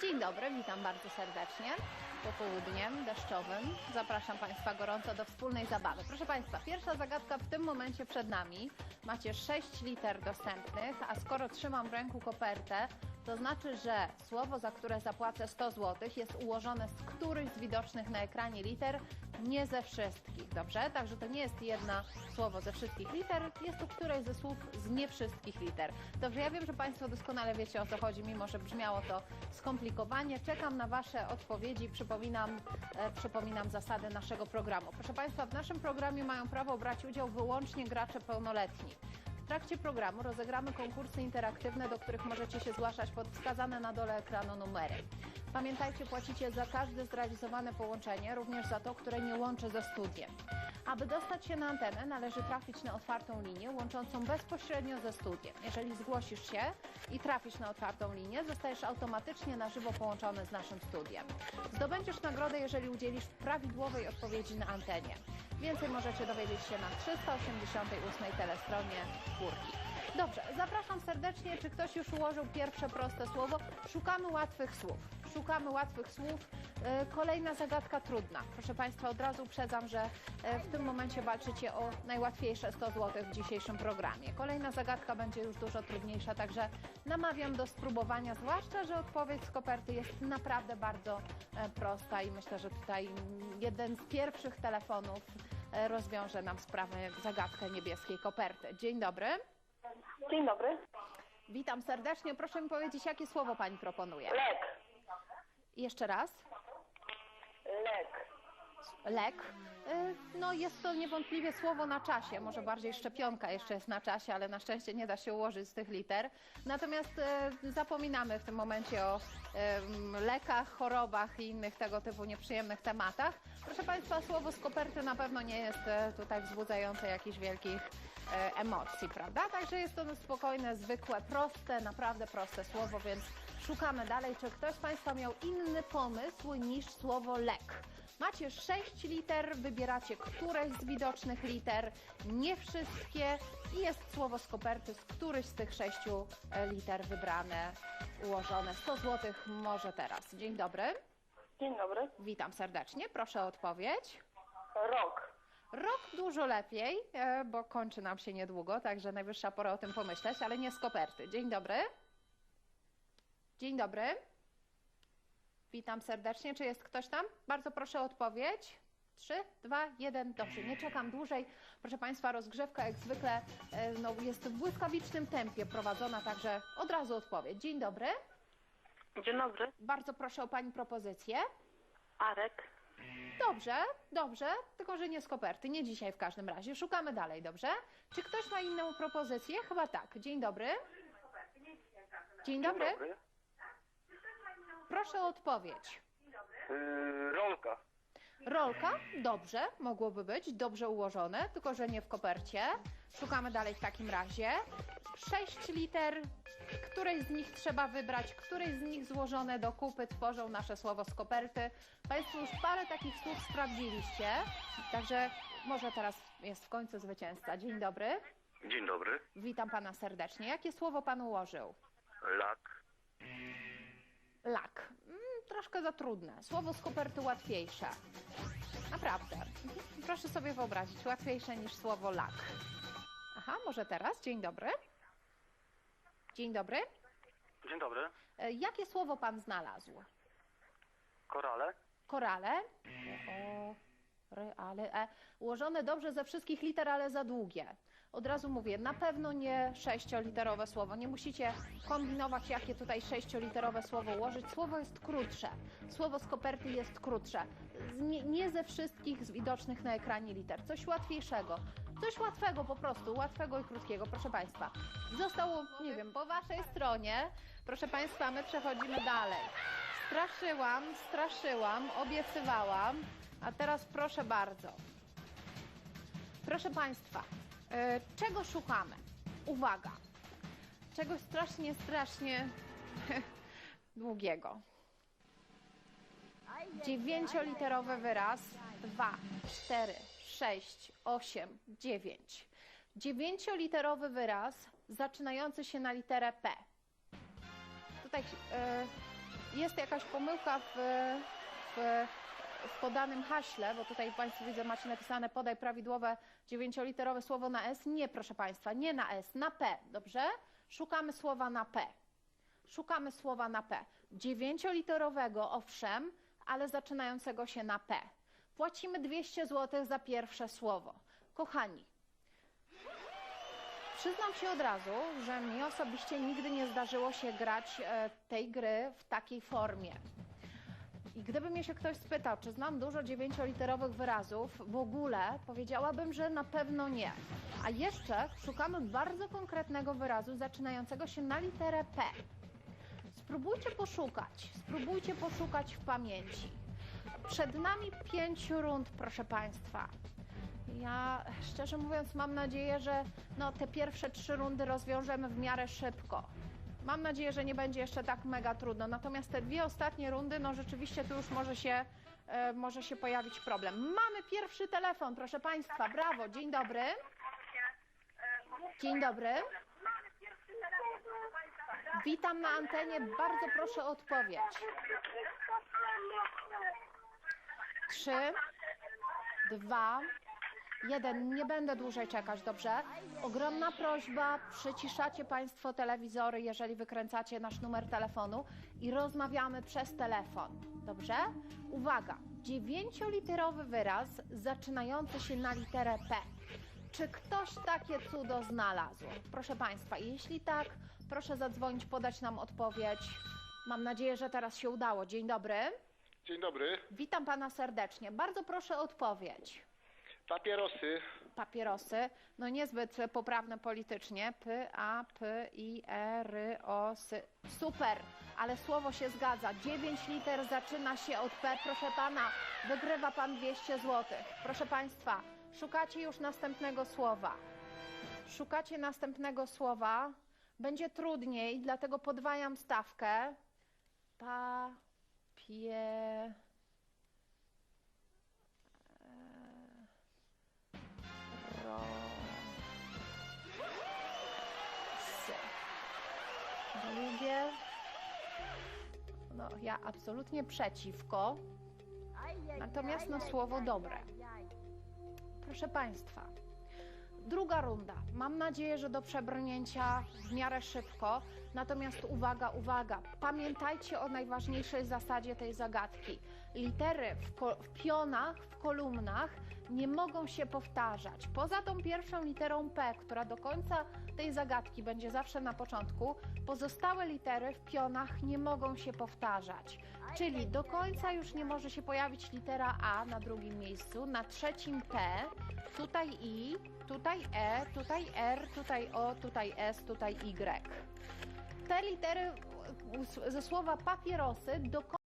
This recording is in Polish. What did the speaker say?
Dzień dobry, witam bardzo serdecznie. Popołudniem deszczowym zapraszam Państwa gorąco do wspólnej zabawy. Proszę Państwa, pierwsza zagadka w tym momencie przed nami. Macie 6 liter dostępnych, a skoro trzymam w ręku kopertę, to znaczy, że słowo, za które zapłacę 100 zł, jest ułożone z którychś z widocznych na ekranie liter, nie ze wszystkich, dobrze? Także to nie jest jedno słowo ze wszystkich liter, jest to któreś ze słów z nie wszystkich liter. Dobrze, ja wiem, że Państwo doskonale wiecie o co chodzi, mimo że brzmiało to skomplikowanie. Czekam na Wasze odpowiedzi. Przypominam, e, przypominam zasady naszego programu. Proszę Państwa, w naszym programie mają prawo brać udział wyłącznie gracze pełnoletni. Trakcie programu rozegramy konkursy interaktywne, do których możecie się zgłaszać pod wskazane na dole ekranu numery. Pamiętajcie, płacicie za każde zrealizowane połączenie, również za to, które nie łączy ze studiem. Aby dostać się na antenę, należy trafić na otwartą linię łączącą bezpośrednio ze studiem. Jeżeli zgłosisz się i trafisz na otwartą linię, zostajesz automatycznie na żywo połączony z naszym studiem. Zdobędziesz nagrodę, jeżeli udzielisz prawidłowej odpowiedzi na antenie. Więcej możecie dowiedzieć się na 388 telestronie Górki. Dobrze, zapraszam serdecznie. Czy ktoś już ułożył pierwsze proste słowo? Szukamy łatwych słów. Szukamy łatwych słów. E, Kolejna zagadka trudna. Proszę Państwa, od razu uprzedzam, że e, w tym momencie walczycie o najłatwiejsze 100 zł w dzisiejszym programie. Kolejna zagadka będzie już dużo trudniejsza, także namawiam do spróbowania, zwłaszcza, że odpowiedź z koperty jest naprawdę bardzo e, prosta i myślę, że tutaj jeden z pierwszych telefonów rozwiąże nam sprawę zagadkę niebieskiej koperty. Dzień dobry. Dzień dobry. Witam serdecznie. Proszę mi powiedzieć, jakie słowo Pani proponuje? Lek. Jeszcze raz. Lek. Lek. Y, No jest to niewątpliwie słowo na czasie, może bardziej szczepionka jeszcze jest na czasie, ale na szczęście nie da się ułożyć z tych liter. Natomiast y, zapominamy w tym momencie o ym, lekach, chorobach i innych tego typu nieprzyjemnych tematach. Proszę Państwa, słowo z koperty na pewno nie jest y, tutaj wzbudzające jakichś wielkich y, emocji, prawda? Także jest to spokojne, zwykłe, proste, naprawdę proste słowo, więc szukamy dalej, czy ktoś z Państwa miał inny pomysł niż słowo lek. Macie 6 liter, wybieracie któreś z widocznych liter, nie wszystkie i jest słowo z koperty, z któryś z tych sześciu e, liter wybrane, ułożone. 100 zł może teraz. Dzień dobry, Dzień dobry. witam serdecznie, proszę o odpowiedź. Rok. Rok dużo lepiej, e, bo kończy nam się niedługo, także najwyższa pora o tym pomyśleć, ale nie z koperty. Dzień dobry. Dzień dobry. Witam serdecznie. Czy jest ktoś tam? Bardzo proszę o odpowiedź. Trzy, dwa, jeden. Dobrze, nie czekam dłużej. Proszę Państwa, rozgrzewka jak zwykle e, no, jest w błyskawicznym tempie prowadzona, także od razu odpowiedź. Dzień dobry. Dzień dobry. Bardzo proszę o Pani propozycję. Arek. Dobrze, dobrze, tylko że nie z koperty, nie dzisiaj w każdym razie. Szukamy dalej, dobrze? Czy ktoś ma inną propozycję? Chyba tak. Dzień dobry. Dzień dobry. Proszę o odpowiedź. Yy, rolka. Rolka? Dobrze, mogłoby być, dobrze ułożone, tylko że nie w kopercie. Szukamy dalej w takim razie. Sześć liter, której z nich trzeba wybrać, której z nich złożone do kupy tworzą nasze słowo z koperty. Państwo już parę takich słów sprawdziliście, także może teraz jest w końcu zwycięzca. Dzień dobry, Dzień dobry. witam pana serdecznie. Jakie słowo pan ułożył? Lak. Lak. Mm, troszkę za trudne. Słowo z koperty łatwiejsze. Naprawdę. Mhm. Proszę sobie wyobrazić, łatwiejsze niż słowo lak. Aha, może teraz? Dzień dobry. Dzień dobry. Dzień dobry. E, Jakie słowo pan znalazł? Korale. Korale. O, ry, ale, e. Ułożone dobrze ze wszystkich liter, ale za długie. Od razu mówię, na pewno nie sześcioliterowe słowo. Nie musicie kombinować, jakie tutaj sześcioliterowe słowo ułożyć. Słowo jest krótsze. Słowo z koperty jest krótsze. Nie, nie ze wszystkich z widocznych na ekranie liter. Coś łatwiejszego. Coś łatwego po prostu, łatwego i krótkiego, proszę Państwa. Zostało, nie wiem, po Waszej stronie. Proszę Państwa, my przechodzimy dalej. Straszyłam, straszyłam, obiecywałam, a teraz proszę bardzo. Proszę Państwa, czego szukamy? Uwaga, czegoś strasznie, strasznie długiego. Dziewięcioliterowy wyraz. Dwa, cztery, sześć, osiem, dziewięć. Dziewięcioliterowy wyraz zaczynający się na literę P. Tutaj e, jest jakaś pomyłka w, w, w podanym haśle, bo tutaj Państwo widzę, macie napisane podaj prawidłowe dziewięcioliterowe słowo na S. Nie, proszę Państwa, nie na S, na P, dobrze? Szukamy słowa na P. Szukamy słowa na P. Dziewięcioliterowego, owszem, ale zaczynającego się na P. Płacimy 200 zł za pierwsze słowo. Kochani, Przyznam się od razu, że mi osobiście nigdy nie zdarzyło się grać e, tej gry w takiej formie. I gdyby mnie się ktoś spytał, czy znam dużo dziewięcioliterowych wyrazów, w ogóle powiedziałabym, że na pewno nie. A jeszcze szukamy bardzo konkretnego wyrazu zaczynającego się na literę P. Spróbujcie poszukać, spróbujcie poszukać w pamięci. Przed nami pięć rund, proszę Państwa. Ja szczerze mówiąc mam nadzieję, że no, te pierwsze trzy rundy rozwiążemy w miarę szybko. Mam nadzieję, że nie będzie jeszcze tak mega trudno. Natomiast te dwie ostatnie rundy, no rzeczywiście tu już może się, e, może się pojawić problem. Mamy pierwszy telefon, proszę Państwa. Brawo, dzień dobry. Dzień dobry. Witam na antenie. Bardzo proszę o odpowiedź. Trzy, dwa, jeden. Nie będę dłużej czekać, dobrze? Ogromna prośba, przyciszacie Państwo telewizory, jeżeli wykręcacie nasz numer telefonu i rozmawiamy przez telefon, dobrze? Uwaga, dziewięcioliterowy wyraz zaczynający się na literę P. Czy ktoś takie cudo znalazł? Proszę Państwa, jeśli tak, proszę zadzwonić, podać nam odpowiedź. Mam nadzieję, że teraz się udało. Dzień dobry. Dzień dobry. Witam Pana serdecznie. Bardzo proszę o odpowiedź. Papierosy. Papierosy, no niezbyt poprawne politycznie. P, A, P, I, E, R, O, S. Super, ale słowo się zgadza. 9 liter zaczyna się od P. Proszę Pana, wygrywa Pan 200 zł. Proszę Państwa, szukacie już następnego słowa. Szukacie następnego słowa. Będzie trudniej, dlatego podwajam stawkę. Pa, Sy. Drugie. No, ja absolutnie przeciwko. Natomiast no słowo dobre. Proszę Państwa, druga runda. Mam nadzieję, że do przebrnięcia w miarę szybko. Natomiast uwaga, uwaga, pamiętajcie o najważniejszej zasadzie tej zagadki. Litery w, w pionach, w kolumnach nie mogą się powtarzać. Poza tą pierwszą literą P, która do końca tej zagadki będzie zawsze na początku, pozostałe litery w pionach nie mogą się powtarzać. Czyli do końca już nie może się pojawić litera A na drugim miejscu, na trzecim P, tutaj I, tutaj E, tutaj R, tutaj O, tutaj S, tutaj Y. Te litery ze słowa papierosy do